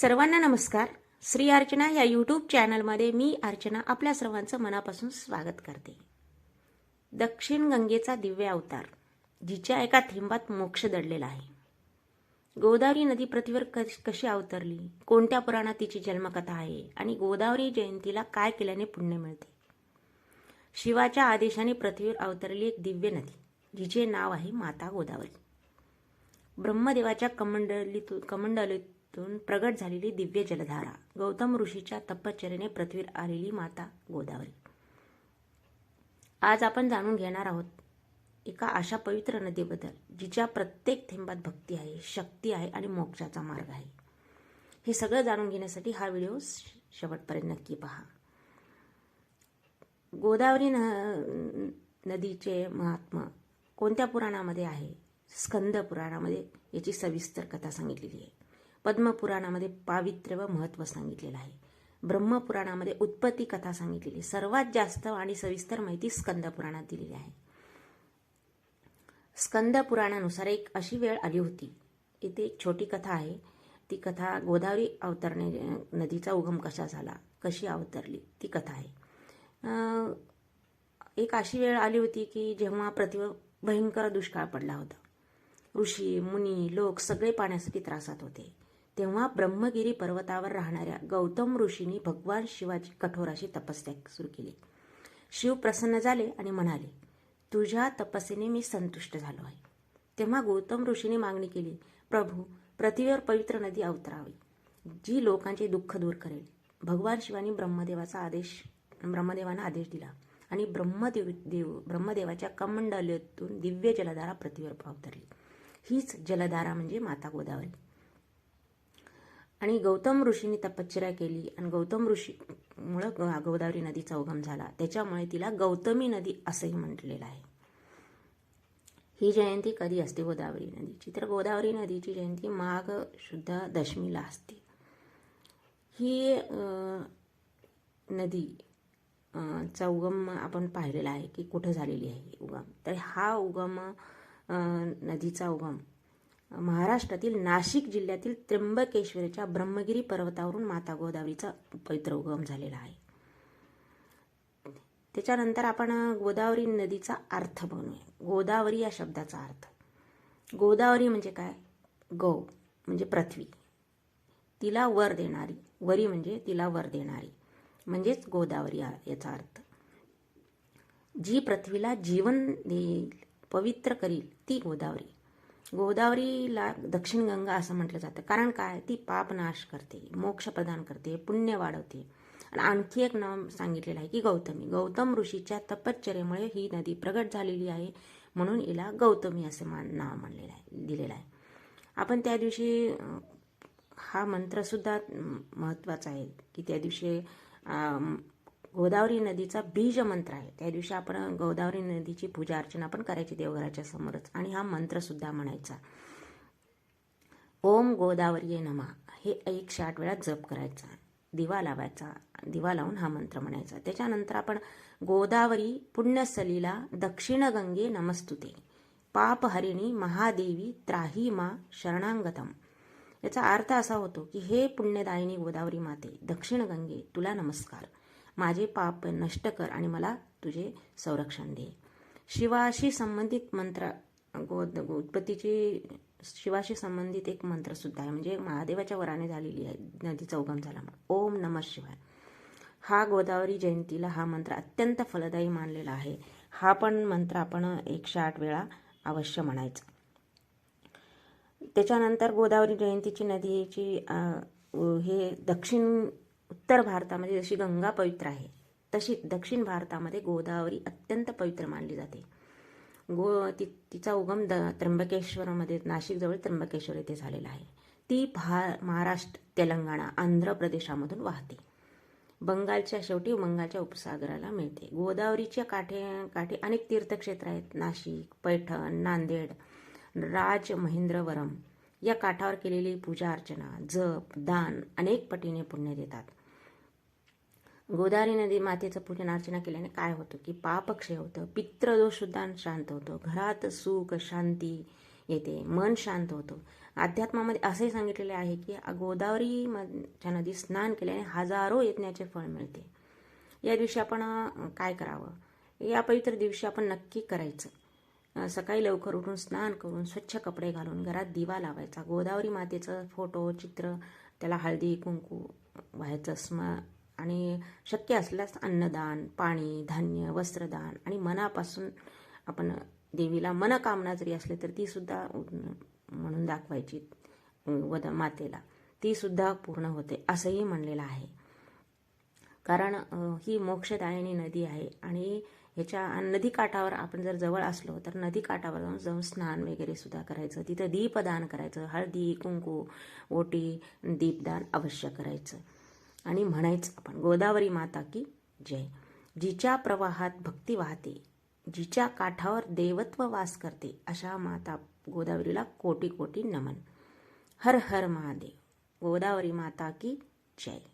सर्वांना नमस्कार. श्री अर्चना या यूट्यूब चॅनलमध्ये मी अर्चना आपल्या सर्वांचं मनापासून स्वागत करते. दक्षिण गंगेचा दिव्य अवतार जिच्या एका थेंबात मोक्ष दडलेला आहे. गोदावरी नदी पृथ्वीवर कशी अवतरली? कोणत्या पुराणात तिची जन्मकथा आहे? आणि गोदावरी जयंतीला काय केल्याने पुण्य मिळते? शिवाच्या आदेशाने पृथ्वीवर अवतरली एक दिव्य नदी जिचे नाव आहे माता गोदावरी. ब्रह्मदेवाच्या कमंडलीतून कमंडलीत तून प्रगट झालेली दिव्य जलधारा. गौतम ऋषीच्या तपश्चर्याने पृथ्वीवर आलेली माता गोदावरी. आज आपण जाणून घेणार आहोत एका अशा पवित्र नदीबद्दल जिच्या प्रत्येक थेंबात भक्ती आहे शक्ती आहे आणि मोक्षाचा मार्ग आहे. हे सगळं जाणून घेण्यासाठी हा व्हिडिओ श- शेवटपर्यंत नक्की पहा. गोदावरी न नदीचे महात्मा कोणत्या पुराणामध्ये आहे? स्कंद पुराणामध्ये याची सविस्तर कथा सांगितलेली आहे. पद्मपुराणामध्ये पावित्र्य व महत्त्व सांगितलेलं आहे. ब्रह्मपुराणामध्ये उत्पत्ती कथा सांगितलेली सर्वात जास्त आणि सविस्तर माहिती स्कंद पुराणात दिलेली आहे. स्कंद पुराणानुसार एक अशी वेळ आली होती. इथे एक छोटी कथा आहे. ती कथा गोदावरी अवतरणे नदीचा उगम कसा झाला कशी अवतरली ती कथा आहे. एक अशी वेळ आली होती की जेव्हा प्रति भयंकर दुष्काळ पडला होता. ऋषी मुनी लोक सगळे पाण्यासाठी त्रासात होते. तेव्हा ब्रह्मगिरी पर्वतावर राहणाऱ्या गौतम ऋषींनी भगवान शिवाची कठोराशी तपस्या सुरू केली. शिव प्रसन्न झाले आणि म्हणाले तुझ्या तपस्येने मी संतुष्ट झालो आहे. तेव्हा गौतम ऋषीने मागणी केली प्रभू पृथ्वीवर पवित्र नदी अवतरावी जी लोकांचे दुःख दूर करेल. भगवान शिवानी ब्रह्मदेवाचा आदेश ब्रह्मदेवांना आदेश दिला आणि ब्रह्मदेव देव ब्रह्मदेवाच्या कमंडलीतून दिव्य जलधारा पृथ्वीवर अवतरली. हीच जलधारा म्हणजे माता गोदावरी. आणि गौतम ऋषीने तपश्चर्या केली आणि गौतम ऋषीमुळं ग- गोदावरी नदीचा उगम झाला. त्याच्यामुळे तिला गौतमी नदी असंही म्हटलेलं आहे. ही जयंती कधी असते? गोदावरी नदीची. तर गोदावरी नदीची जयंती माघ शुद्ध दशमीला असते. ही नदी चा उगम आपण पाहिलेला आहे की कुठं झालेली आहे उगम. तर हा उगम नदीचा उगम महाराष्ट्रातील नाशिक जिल्ह्यातील त्र्यंबकेश्वरच्या ब्रह्मगिरी पर्वतावरून माता गोदावरीचा पवित्र उगम झालेला आहे. त्याच्यानंतर आपण गोदावरी नदीचा अर्थ बनवूया. गोदावरी या शब्दाचा अर्थ. गोदावरी म्हणजे काय? गौ म्हणजे पृथ्वी. तिला वर देणारी. वरी म्हणजे तिला वर देणारी. म्हणजेच गोदावरी याचा अर्थ. जी पृथ्वीला जीवन देईल पवित्र करील ती गोदावरी. गोदावरीला दक्षिण गंगा असं म्हटलं जातं. कारण काय? ती पापनाश करते मोक्ष प्रदान करते पुण्य वाढवते. आणि आणखी एक नाव सांगितलेलं आहे की गौतमी. गौतम ऋषीच्या तपश्चर्यामुळे ही नदी प्रगट झालेली आहे म्हणून हिला गौतमी असे मान नाव म्हणलेलं आहे दिलेलं आहे. आपण त्या दिवशी हा मंत्रसुद्धा महत्त्वाचा आहे की त्या दिवशी गोदावरी नदीचा बीज मंत्र आहे. त्या दिवशी आपण गोदावरी नदीची पूजा अर्चना पण करायची देवघराच्या समोरच. आणि हा मंत्रसुद्धा म्हणायचा. ओम गोदावरी नमा. हे एकशे आठ वेळा जप करायचा. दिवा लावायचा. दिवा लावून हा मंत्र म्हणायचा. त्याच्यानंतर आपण गोदावरी पुण्यसलीला दक्षिण गंगे नमस्तुते. पापहरिणी महादेवी त्राही मा शरणांगतम. याचा अर्थ असा होतो की हे पुण्यदायिनी गोदावरी माते दक्षिण गंगे तुला नमस्कार. माझे पाप नष्ट कर आणि मला तुझे संरक्षण दे. शिवाशी संबंधित मंत्र गोद उत्पत्तीची शिवाशी संबंधित एक मंत्र सुद्धा आहे. म्हणजे महादेवाच्या वराने झालेली आहे. नदीचा उगम झाला ओम नमः शिवाय. हा गोदावरी जयंतीला हा मंत्र अत्यंत फलदायी मानलेला आहे. हा पण मंत्र आपण एकशे आठ वेळा अवश्य म्हणायचा. त्याच्यानंतर गोदावरी जयंतीची नदीची हे दक्षिण उत्तर भारतामध्ये जशी गंगा पवित्र आहे तशी दक्षिण भारतामध्ये गोदावरी अत्यंत पवित्र मानली जाते. गो ति तिचा उगम द त्र्यंबकेश्वरमध्ये नाशिकजवळ त्र्यंबकेश्वर येथे झालेला आहे. ती भा महाराष्ट्र तेलंगणा आंध्र प्रदेशामधून वाहते. बंगालच्या शेवटी बंगालच्या उपसागराला मिळते. गोदावरीच्या काठे काठी अनेक तीर्थक्षेत्र आहेत. नाशिक पैठण नांदेड राज महेंद्रवरम या काठावर केलेली पूजा अर्चना जप दान अनेक पटीने पुण्य देतात. गोदावरी नदी मातेचं पूजन अर्चना केल्याने काय होतं की पापक्षय होतं पित्रदोषसुद्धा शांत होतो घरात सुख शांती येते मन शांत होतं. अध्यात्मामध्ये असे सांगितलेले आहे की गोदावरी मच्या नदीत स्नान केल्याने हजारो यज्ञाचे फळ मिळते. या दिवशी आपण काय करावं? या पवित्र दिवशी आपण नक्की करायचं. सकाळी लवकर उठून स्नान करून स्वच्छ कपडे घालून घरात दिवा लावायचा. गोदावरी मातेचं फोटो चित्र त्याला हळदी कुंकू व्हायचं स्म आणि शक्य असल्यास अन्नदान पाणी धान्य वस्त्रदान आणि मनापासून आपण देवीला मनकामना जरी असली तर ती सुद्धा म्हणून दाखवायची वद मातेला. ती सुद्धा पूर्ण होते असंही म्हणलेलं आहे. कारण ही मोक्षदायिनी नदी आहे आणि ह्याच्या नदीकाठावर आपण जर जवळ असलो तर नदी काठावर जाऊन जाऊन स्नान वगैरे सुद्धा करायचं. तिथं दीपदान करायचं. हळदी कुंकू ओटी दीपदान अवश्य करायचं. आणि म्हणायचं आपण गोदावरी माता की जय. जिच्या प्रवाहात भक्ती वाहते जिच्या काठावर देवत्व वास करते अशा माता गोदावरीला कोटी कोटी नमन. हर हर महादेव. गोदावरी माता की जय.